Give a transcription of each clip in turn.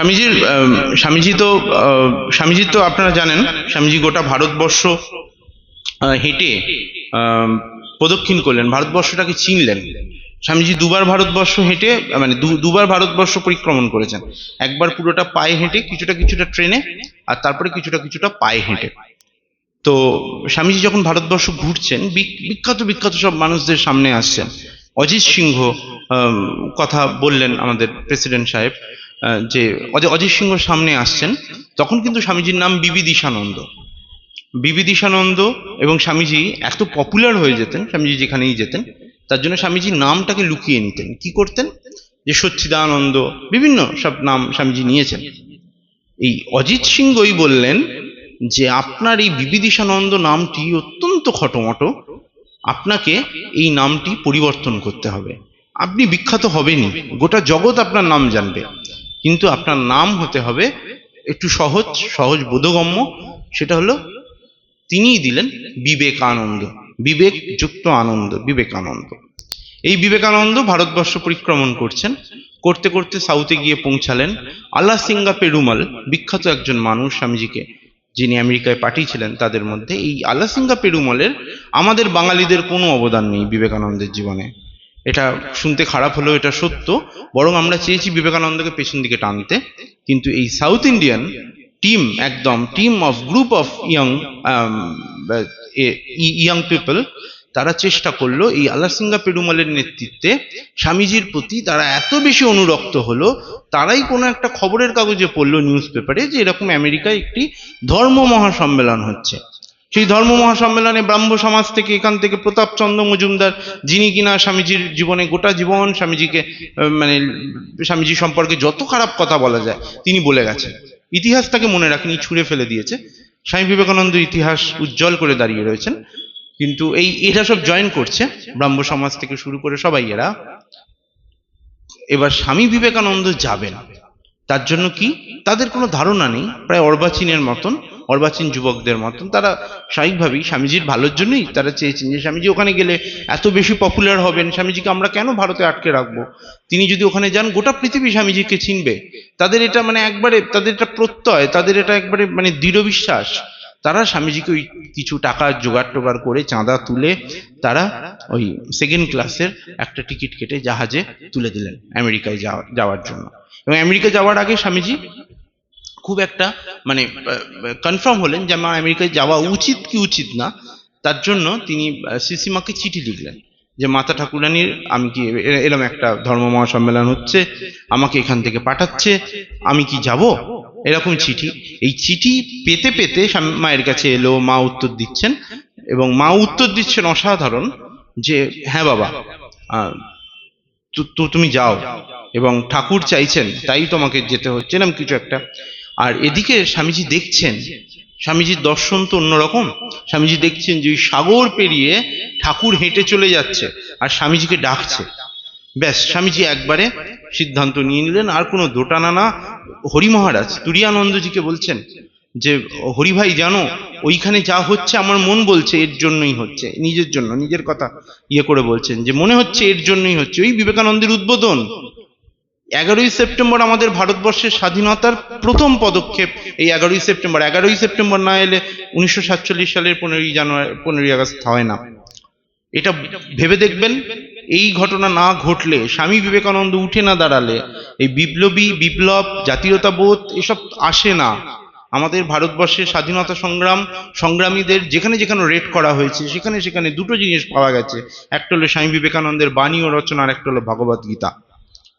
স্বামীজির স্বামীজি তো স্বামীজি তো আপনারা জানেন, স্বামীজি গোটা ভারতবর্ষ হেঁটে প্রদক্ষিণ করলেন, ভারতবর্ষটাকে চিনলেন। স্বামীজি দুবার ভারতবর্ষ হেঁটে মানে দুবার ভারতবর্ষ পরিক্রমণ করেছেন। একবার পুরোটা পায়ে হেঁটে, কিছুটা কিছুটা ট্রেনে, আর তারপরে কিছুটা কিছুটা পায়ে হেঁটে। তো স্বামীজি যখন ভারতবর্ষ ঘুরছেন বিখ্যাত বিখ্যাত সব মানুষদের সামনে আসছেন। অজিত সিংহ কথা বললেন আমাদের প্রেসিডেন্ট সাহেব। যে অজ- অজিত সিংহ সামনে আসছেন, তখন কিন্তু স্বামীজির নাম বিবিদিশানন্দ বিবিদিশানন্দ এবং স্বামীজি এত পপুলার হয়ে যেতেন, স্বামীজি যেখানেই যেতেন, তার জন্য স্বামীজি নামটাকে লুকিয়ে নিতেন। কি করতেন? যে সচ্চিদানন্দ, বিভিন্ন সব নাম স্বামীজি নিয়েছেন। এই অজিত সিংহই বললেন যে, আপনার এই বিবিদিশানন্দ নামটি অত্যন্ত খটোমটো। আপনাকে এই নামটি পরিবর্তন করতে হবে। আপনি বিখ্যাত হবেনই। গোটা জগৎ আপনার নাম জানবে। কিন্তু আপনার নাম হতে হবে একটু সহজ সহজ বোধগম্য, সেটা হলো তিনিই দিলেন বিবেকানন্দ বিবেক যুক্ত আনন্দ, বিবেকানন্দ। এই বিবেকানন্দ ভারতবর্ষ পরিক্রমণ করছেন, করতে করতে সাউথে গিয়ে পৌঁছালেন আল্লাহ সিঙ্গা পেরুমাল, বিখ্যাত একজন মানুষ স্বামীজিকে, যিনি আমেরিকায় পাঠিয়েছিলেন তাদের মধ্যে। এই আল্লাহ সিঙ্গা পেরুমলের আমাদের বাঙালিদের কোনো অবদান নেই বিবেকানন্দের জীবনে। এটা শুনতে খারাপ হলেও এটা সত্য। বরং আমরা চেয়েছি বিবেকানন্দকে পেছন দিকে টানতে। কিন্তু এই সাউথ ইন্ডিয়ান টিম একদম team of group of young young people তারা চেষ্টা করল এই আলাসিঙ্গা সিঙ্গা পেরুমালের নেতৃত্বে। স্বামীজির প্রতি তারা এত বেশি অনুরক্ত হলো, তারাই কোনো একটা খবরের কাগজে পড়ল নিউজ পেপারে যে এরকম আমেরিকায় একটি ধর্ম মহাসম্মেলন হচ্ছে। সেই ধর্ম মহাসম্মেলনে ব্রাহ্ম সমাজ থেকে এখান থেকে প্রতাপচন্দ্র মজুমদার, যিনি কিনা স্বামীজির জীবনে গোটা জীবন স্বামীজিকে মানে স্বামীজি সম্পর্কে যত খারাপ কথা বলা যায়, তিনি বলে গেছেন। ইতিহাস তাকে মনে রাখেনি, ছুঁড়ে ফেলে দিয়েছে। স্বামী বিবেকানন্দ ইতিহাস উজ্জ্বল করে দাঁড়িয়ে রয়েছেন। কিন্তু এই এরা সব জয়েন করছে ব্রাহ্ম সমাজ থেকে শুরু করে সবাই এরা। এবার স্বামী বিবেকানন্দ যাবেন, তার জন্য কি? তাদের কোনো ধারণা নেই, প্রায় অর্বাচীনের মতন। অর্বাচীন যুবকদের মতন। তারা স্বাভাবিকভাবেই স্বামীজির ভালোর জন্যই তারা চেয়েছেন যে স্বামীজি ওখানে গেলে এত বেশি পপুলার হবেন, স্বামীজিকে আমরা কেন ভারতে আটকে রাখব? তিনি যদি ওখানে যান, গোটা পৃথিবী স্বামীজিকে চিনবে। তাদের এটা মানে একবারে, তাদের এটা প্রত্যয়, তাদের এটা একবারে মানে দৃঢ় বিশ্বাস। তারা স্বামীজিকে ওই কিছু টাকা জোগাড় টোগাড় করে চাঁদা তুলে তারা ওই সেকেন্ড ক্লাসের একটা টিকিট কেটে জাহাজে তুলে দিলেন আমেরিকায় যাওয়া- যাওয়ার জন্য। এবং আমেরিকা যাওয়ার আগে স্বামীজি খুব একটা মানে কনফার্ম হলেন যে আমার আমেরিকায় যাওয়া উচিত কি উচিত না, তার জন্য তিনি শ্রীসীমাকে চিঠি লিখলেন যে, মাতা ঠাকুরানীর, আমি কি এরম একটা ধর্ম মহাসম্মেলন হচ্ছে, আমাকে এখান থেকে পাঠাচ্ছে, আমি কি যাব? এরকম চিঠি। এই চিঠি পেতে পেতে মায়ের কাছে এলো, মা উত্তর দিচ্ছেন এবং মা উত্তর দিচ্ছেন অসাধারণ যে হ্যাঁ বাবা তু- তুমি যাও এবং ঠাকুর চাইছেন, তাই তোমাকে যেতে হচ্ছে এরকম কিছু একটা। আর এদিকে স্বামীজি দেখছেন, স্বামীজির দর্শন তো অন্যরকম। স্বামীজি দেখছেন যে ওই সাগর পেরিয়ে ঠাকুর হেঁটে চলে যাচ্ছে আর স্বামীজিকে ডাকছে। ব্যাস, স্বামীজি একবারে সিদ্ধান্ত নিয়ে নিলেন, আর কোনো দোটানা না হরি মহারাজ তুরিয়ানন্দজিকে বলছেন যে, হরি ভাই, জানো, ওইখানে যা হচ্ছে আমার মন বলছে, এর জন্যই হচ্ছে, নিজের জন্য, নিজের কথা ইয়ে করে বলছেন যে, মনে হচ্ছে এর জন্যই হচ্ছে। ওই বিবেকানন্দের উদ্বোধন। এগারোই সেপ্টেম্বর আমাদের ভারতবর্ষের স্বাধীনতার প্রথম পদক্ষেপ। এই এগারোই সেপ্টেম্বর। এগারোই সেপ্টেম্বর না এলে উনিশশো সাতচল্লিশ সালের পনেরোই জানুয়ারি, পনেরোই আগস্ট হয় না। এটা ভেবে দেখবেন, এই ঘটনা না ঘটলে, স্বামী বিবেকানন্দ উঠে না দাঁড়ালে, এই বিপ্লবী, বিপ্লব, জাতীয়তাবোধ, এসব আসে না। আমাদের ভারতবর্ষের স্বাধীনতা সংগ্রাম, সংগ্রামীদের যেখানে যেখানে রেড করা হয়েছে, সেখানে সেখানে দুটো জিনিস পাওয়া গেছে। একটা হলো স্বামী বিবেকানন্দের বাণী ও রচনা, আর একটা হলো ভগবত গীতা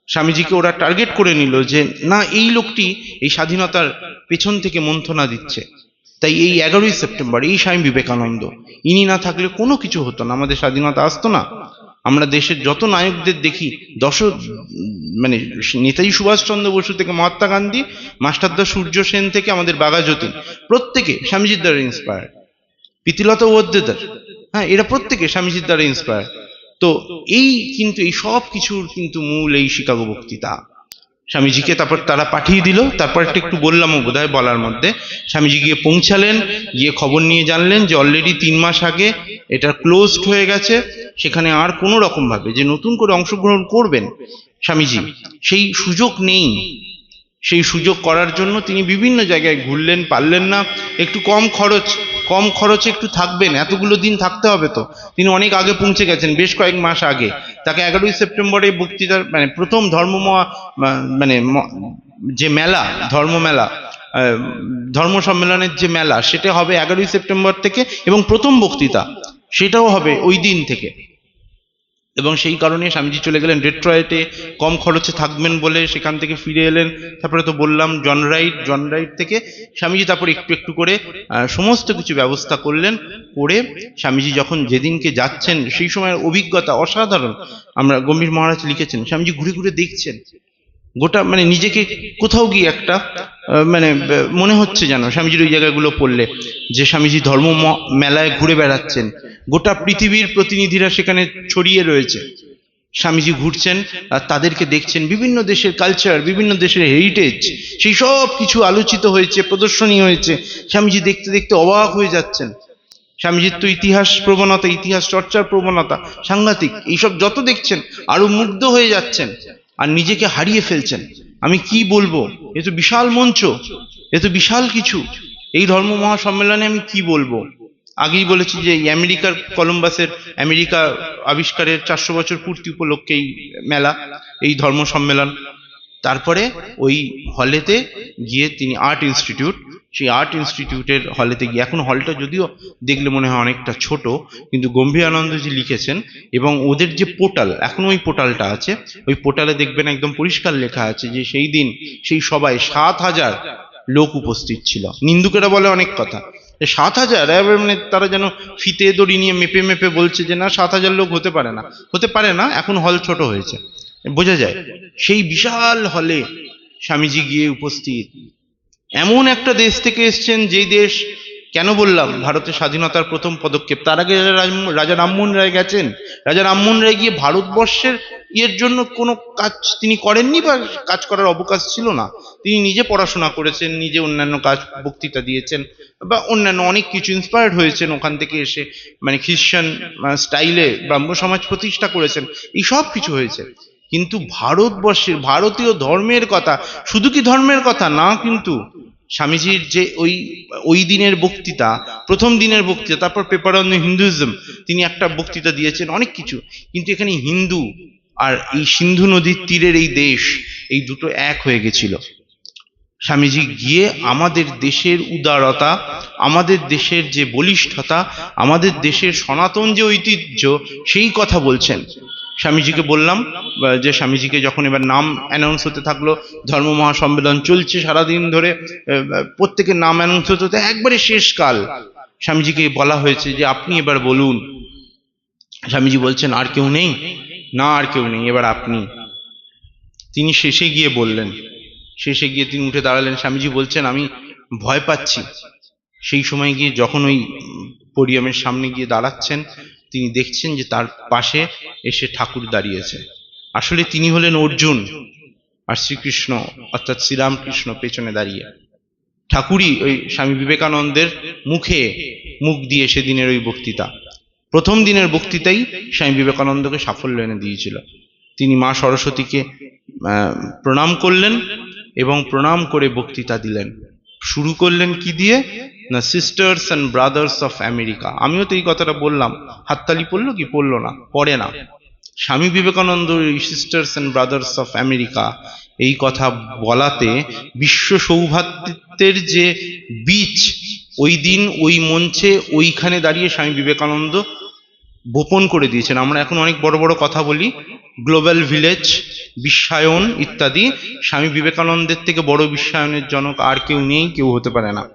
স্বামীজিকে ওরা টার্গেট করে নিল যে, না, এই লোকটি এই স্বাধীনতার পেছন থেকে মন্থনা দিচ্ছে। তাই এই এগারোই সেপ্টেম্বর, এই স্বামী বিবেকানন্দ, ইনি না থাকলে কোনো কিছু হতো না, আমাদের স্বাধীনতা আসতো না। আমরা দেশের যত নায়কদের দেখি, দশ মানে নেতাজি সুভাষচন্দ্র বসু থেকে মহাত্মা গান্ধী, মাস্টারদা সূর্য সেন থেকে আমাদের বাঘা যতীন প্রত্যেকে স্বামীজির দ্বারা ইন্সপায়ার প্রীতিলতা ওয়াদ্দেদার হ্যাঁ এরা প্রত্যেকে স্বামীজির দ্বারা ইন্সপায়ার তো এই কিন্তু এই সব কিছুর কিন্তু মূল এই শিকাগো বক্তৃতা। স্বামীজিকে তারপর তারা পাঠিয়ে দিল, তারপর একটা একটু বললামও বোধহয় বলার মধ্যে। স্বামীজি গিয়ে পৌঁছালেন, গিয়ে খবর নিয়ে জানলেন যে অলরেডি তিন মাস আগে এটা ক্লোজড হয়ে গেছে, সেখানে আর কোনো রকম ভাবে যে নতুন করে অংশগ্রহণ করবেন স্বামীজি, সেই সুযোগ নেই। সেই সুযোগ করার জন্য তিনি বিভিন্ন জায়গায় ঘুরলেন, পারলেন না। একটু কম খরচ কম খরচে একটু থাকবেন, এতগুলো দিন থাকতে হবে তো। তিনি অনেক আগে পৌঁছে গেছেন, বেশ কয়েক মাস আগে। তাকে এগারোই সেপ্টেম্বরে বক্তৃতার মানে প্রথম ধর্ম মানে যে মেলা ধর্ম মেলা ধর্ম সম্মেলনের যে মেলা, সেটা হবে এগারোই সেপ্টেম্বর থেকে এবং প্রথম বক্তৃতা, সেটাও হবে ওই দিন থেকে। এবং সেই কারণে স্বামীজি চলে গেলেন। ডেট্রয়েটে কম খরচে থাকবেন বলে সেখান থেকে ফিরে এলেন। তারপরে তো বললাম জন রাইড জন রাইড থেকে স্বামীজি তারপর একটু একটু করে সমস্ত কিছু ব্যবস্থা করলেন। করে স্বামীজি যখন যেদিনকে যাচ্ছেন, সেই সময়ের অভিজ্ঞতা অসাধারণ। আমরা গম্ভীর মহারাজ লিখেছেন, স্বামীজি ঘুরে ঘুরে দেখছেন। গোটা মানে নিজেকে কোথাও গিয়ে একটা মানে মনে হচ্ছে যেন স্বামীজির ওই জায়গাগুলো পড়লে, যে স্বামীজি ধর্ম মেলায় ঘুরে বেড়াচ্ছেন। গোটা পৃথিবীর প্রতিনিধিরা সেখানে ছড়িয়ে রয়েছে। স্বামীজি ঘুরছেন, আর তাদেরকে দেখছেন বিভিন্ন দেশের কালচার বিভিন্ন দেশের হেরিটেজ সেই সব কিছু আলোচিত হয়েছে, প্রদর্শনী হয়েছে। স্বামীজি দেখতে দেখতে অবাক হয়ে যাচ্ছেন। স্বামীজির তো ইতিহাস প্রবণতা, ইতিহাস চর্চার প্রবণতা, সাংঘাতিক, এইসব যত দেখছেন, আরও মুগ্ধ হয়ে যাচ্ছেন। আর নিজেকে হারিয়ে ফেলছেন। আমি কি বলব? এ তো বিশাল মঞ্চ, এ তো বিশাল কিছু। এই ধর্ম মহাসম্মেলনে আমি কি বলব? আগেই বলেছি যে আমেরিকার কলম্বাসের আমেরিকা আবিষ্কারের চারশো বছর পূর্তি উপলক্ষে এই মেলা, এই ধর্ম সম্মেলন তারপরে ওই হলেতে গিয়ে তিনি আর্ট ইনস্টিটিউট সেই আর্ট ইনস্টিটিউটের হলেতে গিয়ে। এখন হলটা যদিও দেখলে মনে হয় অনেকটা ছোট, কিন্তু গম্ভীর আনন্দজি লিখেছেন এবং ওদের যে পোর্টাল, এখন ওই পোর্টালটা আছে, ওই পোর্টালে দেখবেন একদম পরিষ্কার লেখা আছে যে সেই দিন সেই সবাই সাত হাজার লোক উপস্থিত ছিল। নিন্দুকেরা বলে অনেক কথা। সাত হাজার মানে তারা যেন ফিতে দড়ি নিয়ে মেপে মেপে বলছে যে না, সাত হাজার লোক হতে পারে না। হতে পারে না, এখন হল ছোট হয়েছে। বোঝা যায়, সেই বিশাল হলে স্বামীজি গিয়ে উপস্থিত। এমন একটা দেশ থেকে এসছেন যেই দেশ, কেন বললাম, ভারতের স্বাধীনতার প্রথম পদক্ষেপ। তার আগে রাজা রামমোহন রায় গেছেন। রাজা রামমোহন রায় গিয়ে ভারতবর্ষের ইয়ের জন্য কোনো কাজ তিনি করেননি বা কাজ করার অবকাশ ছিল না। তিনি নিজে পড়াশোনা করেছেন, নিজে অন্যান্য কাজ, বক্তৃতা দিয়েছেন, বা অন্যান্য অনেক কিছু ইন্সপায়ার্ড হয়েছেন ওখান থেকে এসে। মানে খ্রিস্টান স্টাইলে ব্রাহ্ম সমাজ প্রতিষ্ঠা করেছেন, এই সব কিছু হয়েছে। কিন্তু ভারতবর্ষের, ভারতীয় ধর্মের কথা, শুধু কি ধর্মের কথা? না কিন্তু স্বামীজির যে ওই ওই দিনের বক্তৃতা, প্রথম দিনের বক্তৃতা, তারপর পেপার অন হিন্দুইজম তিনি একটা বক্তৃতা দিয়েছেন, অনেক কিছু। কিন্তু এখানে হিন্দু আর এই সিন্ধু নদীর তীরের এই দেশ, এই দুটো এক হয়ে গেছিল। স্বামীজি, গিয়ে আমাদের দেশের উদারতা, আমাদের দেশের যে বলিষ্ঠতা, আমাদের দেশের সনাতন যে ঐতিহ্য, সেই কথা বলছেন। স্বামীজিকে বললাম, যে স্বামীজিকে যখন এবার নাম অ্যানাউন্স হতে থাকল, ধর্ম মহাসম্মেলন চলছে সারাদিন ধরে, প্রত্যেকের নাম অ্যানাউন্স হতে হতে একবারে শেষকাল স্বামীজিকে বলা হয়েছে যে, আপনি এবার বলুন। স্বামীজি বলছেন, আর কেউ নেই? না, আর কেউ নেই, এবার আপনি। তিনি শেষে গিয়ে বললেন শেষে গিয়ে তিনি উঠে দাঁড়ালেন, স্বামীজি বলছেন, আমি ভয় পাচ্ছি। সেই সময় গিয়ে যখন ওই পোডিয়ামের সামনে গিয়ে দাঁড়াচ্ছেন, তিনি দেখছেন যে তার পাশে এসে ঠাকুর দাঁড়িয়েছে। আসলে তিনি হলেন অর্জুন আর শ্রীকৃষ্ণ, অর্থাৎ শ্রীরামকৃষ্ণ পেছনে দাঁড়িয়ে। ঠাকুরই ওই স্বামী বিবেকানন্দের মুখে মুখ দিয়ে সেদিনের ওই বক্তৃতা। প্রথম দিনের বক্তৃতাই স্বামী বিবেকানন্দকে সাফল্য এনে দিয়েছিল। তিনি মা সরস্বতীকে প্রণাম করলেন এবং প্রণাম করে বক্তৃতা দিলেন। শুরু করলেন কি দিয়ে? না sisters and brothers of America আমিও তো এই কথাটা বললাম। হাততালি পড়ল কি? পড়ল না, পড়ে না। Swami Vivekananda sisters and brothers of America এই কথা বলাতে বিশ্ব সৌভাতৃত্বের যে বীজ, ওই দিন ওই মঞ্চে ওইখানে দাঁড়িয়ে স্বামী বিবেকানন্দ বপন করে দিয়েছেন। আমরা এখন অনেক বড় বড় কথা বলি। গ্লোবাল ভিলেজ, বিশ্বায়ন ইত্যাদি। স্বামী বিবেকানন্দের থেকে বড় বিশ্বায়নের জনক আর কেউ নেই, কেউ হতে পারে না।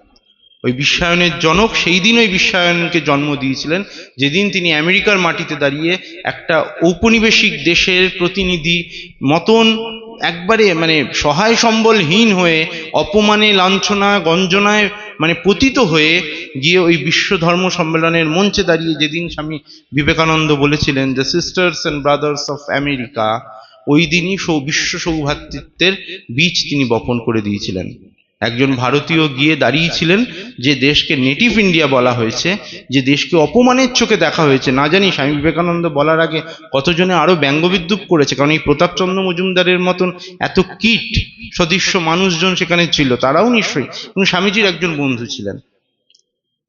ওই বিশ্বায়নের জনক সেই দিন ওই বিশ্বায়নকে জন্ম দিয়েছিলেন। যেদিন তিনি আমেরিকার মাটিতে দাঁড়িয়ে একটা ঔপনিবেশিক দেশের প্রতিনিধি মতন একবারে মানে সহায় সম্বলহীন হয়ে, অপমানে, লাঞ্ছনা, গঞ্জনায় মানে পতিত হয়ে গিয়ে ওই বিশ্ব ধর্ম সম্মেলনের মঞ্চে দাঁড়িয়ে যেদিন স্বামী বিবেকানন্দ বলেছিলেন the sisters and brothers of America ওই দিনই সৌ, বিশ্ব সৌভ্রাতৃত্বের বীজ তিনি বপন করে দিয়েছিলেন। একজন ভারতীয় গিয়ে দাঁড়িয়েছিলেন যে দেশকে নেটিভ ইন্ডিয়া বলা হয়েছে, যে দেশকে অপমানের চোখে দেখা হয়েছে। না জানি, স্বামী বিবেকানন্দ বলার আগে কতজনে আরও ব্যঙ্গবিদ্রুপ করেছে, কারণ এই প্রতাপচন্দ্র মজুমদারের মতন এত কিট সদৃশ্য মানুষজন সেখানে ছিল, তারাও নিশ্চয়ই। এবং স্বামীজির একজন বন্ধু ছিলেন।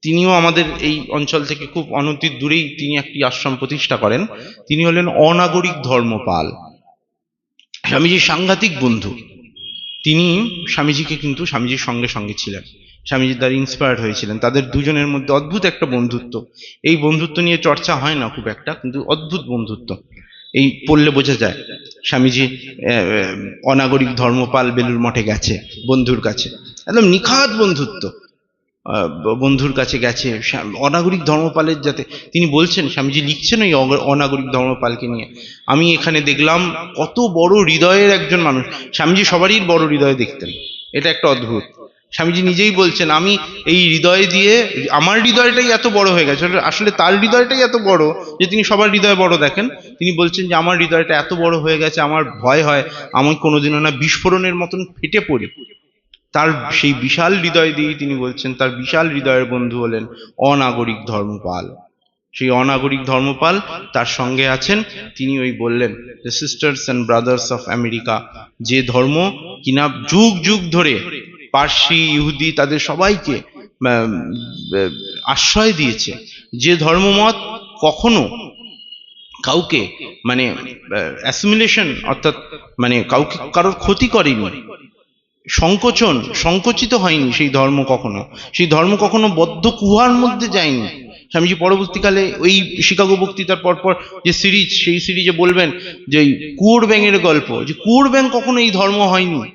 তিনিও আমাদের এই অঞ্চল থেকে খুব অনতির দূরেই তিনি একটি আশ্রম প্রতিষ্ঠা করেন। তিনি হলেন অনাগরিক ধর্মপাল। স্বামীজির সাংঘাতিক বন্ধু। তিনি স্বামীজিকে কিন্তু স্বামীজির সঙ্গে সঙ্গে ছিলেন। স্বামীজির দ্বারা ইন্সপায়ার্ড হয়েছিলেন। তাদের দুজনের মধ্যে অদ্ভুত একটা বন্ধুত্ব। এই বন্ধুত্ব নিয়ে চর্চা হয় না খুব একটা, কিন্তু অদ্ভুত বন্ধুত্ব। এই পড়লে বোঝা যায়, স্বামীজি অনাগরিক ধর্মপাল বেলুর মঠে গেছে, বন্ধুর কাছে। একদম নিখাত বন্ধুত্ব। বন্ধুর কাছে গেছে। অনাগরিক ধর্মপালের যাতে তিনি বলছেন, স্বামীজি লিখছেন ওই অনাগরিক ধর্মপালকে নিয়ে। আমি এখানে দেখলাম কত বড় হৃদয়ের একজন মানুষ। স্বামীজি সবারই বড় হৃদয় দেখতেন। এটা একটা অদ্ভুত। স্বামীজি নিজেই বলছেন, আমি এই হৃদয় দিয়ে, আমার হৃদয়টাই এত বড় হয়ে গেছে। আসলে তার হৃদয়টাই এত বড় যে তিনি সবার হৃদয় বড় দেখেন। তিনি বলছেন যে, আমার হৃদয়টা এত বড় হয়ে গেছে, আমার ভয় হয়। আমি কোনোদিনও না বিস্ফোরণের মতন ফেটে পড়ি। তার সেই বিশাল হৃদয় দিয়েই তিনি বলছেন, তার বিশাল হৃদয়ের বন্ধু হলেন অনাগরিক ধর্মপাল। সেই অনাগরিক ধর্মপাল তার সঙ্গে আছেন। তিনি ওই বললেন the sisters and brothers of America যে ধর্ম কিনা যুগ যুগ ধরে পার্সি, ইহুদি তাদের সবাইকে আশ্রয় দিয়েছে, যে ধর্মমত কখনো কাউকে মানে অ্যাসিমিলেশন অর্থাৎ মানে কাউকে, কারোর ক্ষতি করেনি সংকোচন, সংকোচিত হয়নি সেই ধর্ম কখনো। সেই ধর্ম কখনো বদ্ধ কুহার মধ্যে যায়নি। স্বামীজি পরবর্তীকালে ওই শিকাগো বক্তৃতার পরপর যে সিরিজ, সেই সিরিজে বলবেন যে কুয়োর ব্যাঙের গল্প, যে কুয়োর ব্যাঙ কখনো এই ধর্ম হয়নি।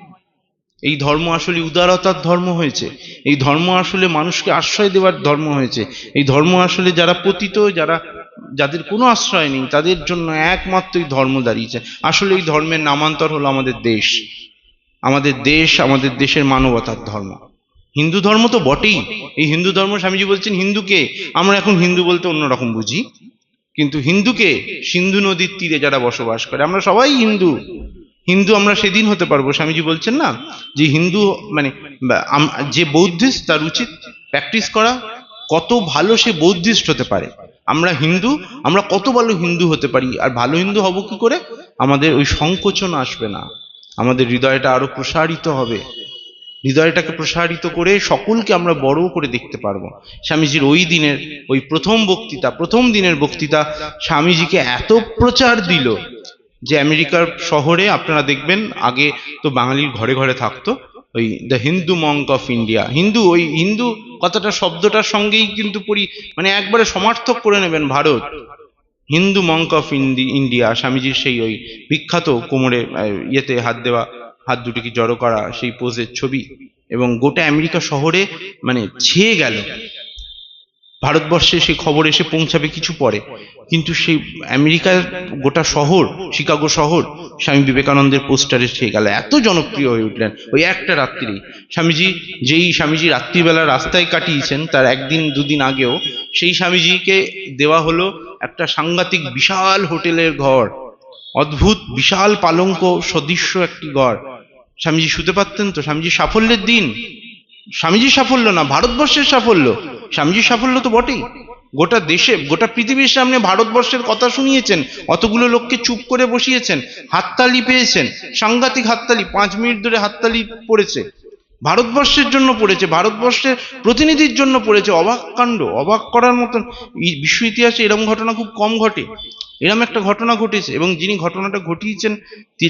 এই ধর্ম আসলে উদারতার ধর্ম হয়েছে। এই ধর্ম আসলে মানুষকে আশ্রয় দেওয়ার ধর্ম হয়েছে। এই ধর্ম আসলে যারা পতিত, যারা, যাদের কোনো আশ্রয় নেই, তাদের জন্য একমাত্র এই ধর্ম দাঁড়িয়েছে। আসলে এই ধর্মের নামান্তর হলো আমাদের দেশ। আমাদের দেশ, আমাদের দেশের মানবতার ধর্ম। হিন্দু ধর্ম তো বটেই। এই হিন্দু ধর্ম স্বামীজি বলছেন, হিন্দুকে আমরা এখন হিন্দু বলতে অন্যরকম বুঝি। কিন্তু হিন্দুকে সিন্ধু নদীর তীরে যারা বসবাস করে, আমরা সবাই হিন্দু। হিন্দু আমরা সেদিন হতে পারব। স্বামীজি বলছেন না, যে হিন্দু মানে যে বৌদ্ধিস্ট তার উচিত প্র্যাকটিস করা, কত ভালো সে বৌদ্ধিস্ট হতে পারে। আমরা হিন্দু, আমরা কত ভালো হিন্দু হতে পারি। আর ভালো হিন্দু হব কি করে? আমাদের ওই সংকোচন আসবে না। আমাদের হৃদয়টা আরও প্রসারিত হবে। হৃদয়টাকে প্রসারিত করে সকলকে আমরা বড় করে দেখতে পারব। স্বামীজির ওই দিনের, ওই প্রথম বক্তৃতা, প্রথম দিনের বক্তৃতা স্বামীজিকে এত প্রচার দিল যে আমেরিকার শহরে, আপনারা দেখবেন, আগে তো বাঙালির ঘরে ঘরে থাকতো, ওই the Hindu monk of India Hindu, ওই হিন্দু কথাটা, শব্দটার সঙ্গেই কিন্তু পরি মানে একবারে সমার্থক করে নেবেন Bharat. Hindu monk of indie India স্বামীজির সেই ওই বিখ্যাত কোমরে ইয়েতে হাত দেওয়া, হাত দুটিকে জড়ো করা সেই পোজের ছবি এবং গোটা আমেরিকা শহরে মানে ছেয়ে গেল। ভারতবর্ষে সেই খবর এসে পৌঁছাবে কিছু পরে। কিন্তু সেই আমেরিকার গোটা শহর, শিকাগো শহর, স্বামী বিবেকানন্দের পোস্টারে ছেয়ে গেল। এত জনপ্রিয় হয়ে উঠলেন ওই একটা রাত্রি। স্বামীজি, যেই স্বামীজি রাত্রিবেলা রাস্তায় কাটিয়েছেন, তার একদিন, দুদিন আগেও, সেই স্বামীজিকে দেওয়া হলো একটা সাংঘাতিক বিশাল হোটেলের ঘর। অদ্ভুত, বিশাল পালঙ্ক, সদৃশ্য একটি ঘর। স্বামীজি শুতে পারতেন তো? স্বামীজি সাফল্যের দিন। স্বামীজির সাফল্য না, ভারতবর্ষের সাফল্য। স্বামীজির সাফল্য তো বটেই। গোটা দেশে, গোটা পৃথিবীর সামনে ভারতবর্ষের কথা শুনিয়েছেন, অতগুলো লোককে চুপ করে বসিয়েছেন, হাততালি পেয়েছেন, সাংঘাতিক হাততালি, পাঁচ মিনিট ধরে হাততালি পড়েছে। ভারতবর্ষের জন্য পড়েছে, ভারতবর্ষের প্রতিনিধির জন্য পড়েছে, অবাক কাণ্ড, অবাক করার মতন। বিশ্ব ইতিহাসে এরকম ঘটনা খুব কম ঘটে। এরকম একটা ঘটনা ঘটেছে এবং যিনি ঘটনাটা ঘটিয়েছেন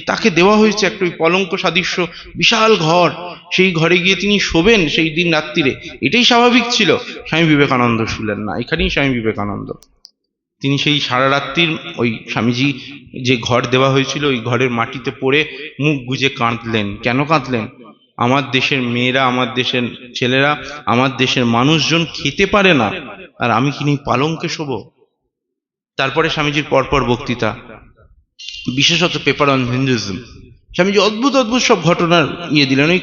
তাকে দেওয়া হয়েছে একটা ওই পলঙ্ক সাদৃশ্য বিশাল ঘর। সেই ঘরে গিয়ে তিনি শোবেন সেই দিন রাত্রিরে। এটাই স্বাভাবিক ছিল। স্বামী বিবেকানন্দ শুলেন না, এখানেই স্বামী বিবেকানন্দ। তিনি সেই সারা রাত্রির ওই স্বামীজি যে ঘর দেওয়া হয়েছিল, ওই ঘরের মাটিতে পড়ে মুখ গুজে কাঁদলেন। কেন কাঁদলেন? আমার দেশের মেয়েরা, আমার দেশের ছেলেরা, আমার দেশের মানুষজন খেতে পারে না। আর আমি কি নেই পালঙ্কে শোবো? তারপরে স্বামীজির পরপর বক্তৃতা। বিশেষত পেপার অন হিন্দুইজম স্বামীজি অদ্ভুত অদ্ভুত সব ঘটনার ইয়ে দিলেন। ওই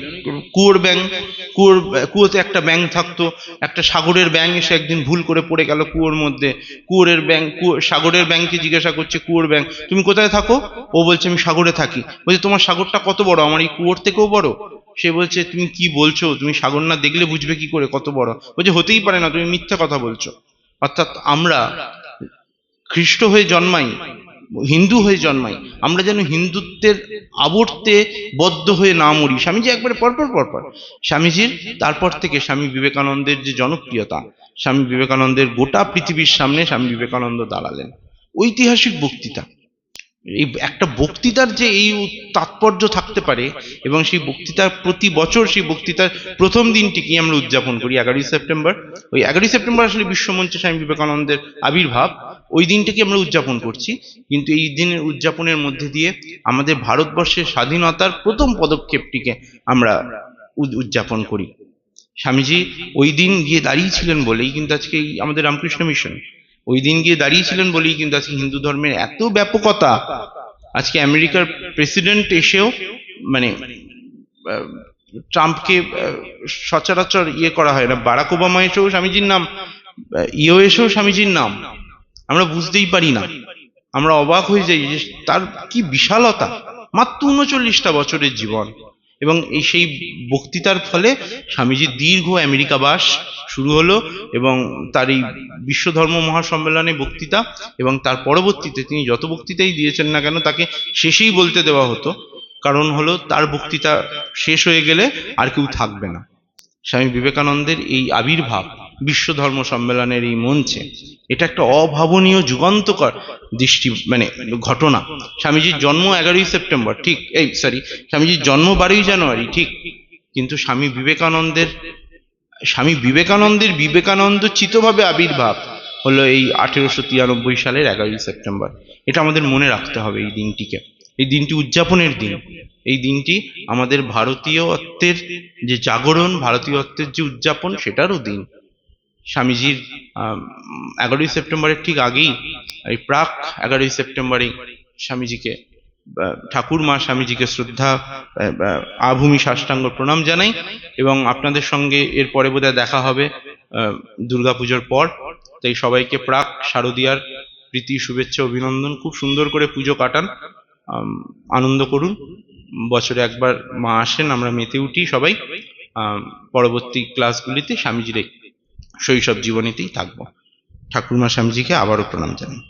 কুয়োর ব্যাং কুয়োর, কুয়োতে একটা ব্যাং থাকতো। একটা সাগরের ব্যাং এসে একদিন ভুল করে পড়ে গেল কুয়োর মধ্যে। কুয়োরের ব্যাং কুয়ো, সাগরের ব্যাংকে জিজ্ঞাসা করছে, কুয়োর ব্যাং তুমি কোথায় থাকো? ও বলছে, আমি সাগরে থাকি। বলছে, তোমার সাগরটা কত বড়? আমার এই কুয়োর থেকেও বড়? সে বলছে, তুমি কি বলছো? তুমি সাগর না দেখলে বুঝবে কি করে? কত বড়? বলছে, হতেই পারে না, তুমি মিথ্যা কথা বলছো। অর্থাৎ আমরা খ্রিস্ট হয়ে জন্মাই, হিন্দু হয়ে জন্মাই, আমরা যেন হিন্দুত্বের আবর্তে বদ্ধ হয়ে না মরি। স্বামীজি একবারে পরপর পরপর। স্বামীজির, তারপর থেকে স্বামী বিবেকানন্দের যে জনপ্রিয়তা, স্বামী বিবেকানন্দের গোটা পৃথিবীর সামনে স্বামী বিবেকানন্দ দাঁড়ালেন। ঐতিহাসিক বক্তৃতা। এই একটা বক্তৃতার যে এই তাৎপর্য থাকতে পারে এবং সেই বক্তৃতার প্রতি বছর সেই বক্তৃতার প্রথম দিনটিকেই আমরা উদযাপন করি? এগারোই সেপ্টেম্বর। ওই এগারোই সেপ্টেম্বর আসলে বিশ্বমঞ্চে স্বামী বিবেকানন্দের আবির্ভাব। ওই দিনটিকে আমরা উদযাপন করছি? কিন্তু এই দিনের উদযাপনের মধ্যে দিয়ে আমাদের ভারতবর্ষের স্বাধীনতার প্রথম পদক্ষেপটিকে আমরা উদ- উদযাপন করি। স্বামীজি ওই দিন গিয়ে দাঁড়িয়েছিলেন বলেই কিন্তু আজকে আমাদের রামকৃষ্ণ মিশন ওই দিন গিয়ে দাঁড়িয়েছিলেন বলেই কিন্তু আজকে হিন্দু ধর্মের এত ব্যাপকতা। আজকে আমেরিকার প্রেসিডেন্ট এসেও মানে ট্রাম্পকে সচরাচর ইয়ে করা হয় না। বারাক ওবামা এসেও স্বামীজির নাম ইও এসেও স্বামীজির নাম। আমরা বুঝতেই পারি না। আমরা অবাক হয়ে যাই যে তার কি বিশালতা। মাত্র উনচল্লিশটা বছরের জীবন। এবং এই সেই বক্তৃতার ফলে স্বামীজির দীর্ঘ আমেরিকা বাস শুরু হলো এবং তার এই বিশ্ব ধর্ম মহাসম্মেলনে বক্তৃতা এবং তার পরবর্তীতে তিনি যত বক্তৃতাই দিয়েছেন না কেন, তাকে শেষেই বলতে দেওয়া হতো। কারণ হলো তার বক্তৃতা শেষ হয়ে গেলে আর কেউ থাকবে না। স্বামী বিবেকানন্দের এই আবির্ভাব বিশ্ব ধর্ম সম্মেলনের এই মঞ্চে এটা একটা অভাবনীয়, যুগান্তকর দৃষ্টি মানে ঘটনা। স্বামীজির জন্ম এগারোই সেপ্টেম্বর, ঠিক, এই সরি স্বামীজির জন্ম বারোই জানুয়ারি, ঠিক। কিন্তু স্বামী বিবেকানন্দের স্বামী বিবেকানন্দের বিবেকানন্দ চিতভাবে আবির্ভাব হলো এই আঠেরোশো তিরানব্বই সালের এগারোই সেপ্টেম্বর। এটা আমাদের মনে রাখতে হবে এই দিনটিকে। এই দিনটি উদযাপনের দিন। এই দিনটি আমাদের ভারতীয়ত্বের যে জাগরণ ভারতীয় ভারতীয়ত্বের যে উদযাপন, সেটারও দিন। স্বামীজির এগারোই সেপ্টেম্বরের ঠিক আগেই, এই প্রাক এগারোই সেপ্টেম্বরে স্বামীজিকে ঠাকুর মা স্বামীজিকে শ্রদ্ধা আভূমি সাষ্টাঙ্গ প্রণাম জানাই এবং আপনাদের সঙ্গে এর পরে বোধহয় দেখা হবে দুর্গাপুজোর পর। তাই সবাইকে প্রাক শারদীয়ার প্রীতি, শুভেচ্ছা, অভিনন্দন। খুব সুন্দর করে পুজো কাটান। আনন্দ করুন। বছরে একবার মা আসেন, আমরা মেতে উঠি সবাই। পরবর্তী ক্লাসগুলিতে স্বামীজির শৈশব জীবনীতেই থাকব। ঠাকুরমা স্বামীজিকে আবারও প্রণাম জানাই।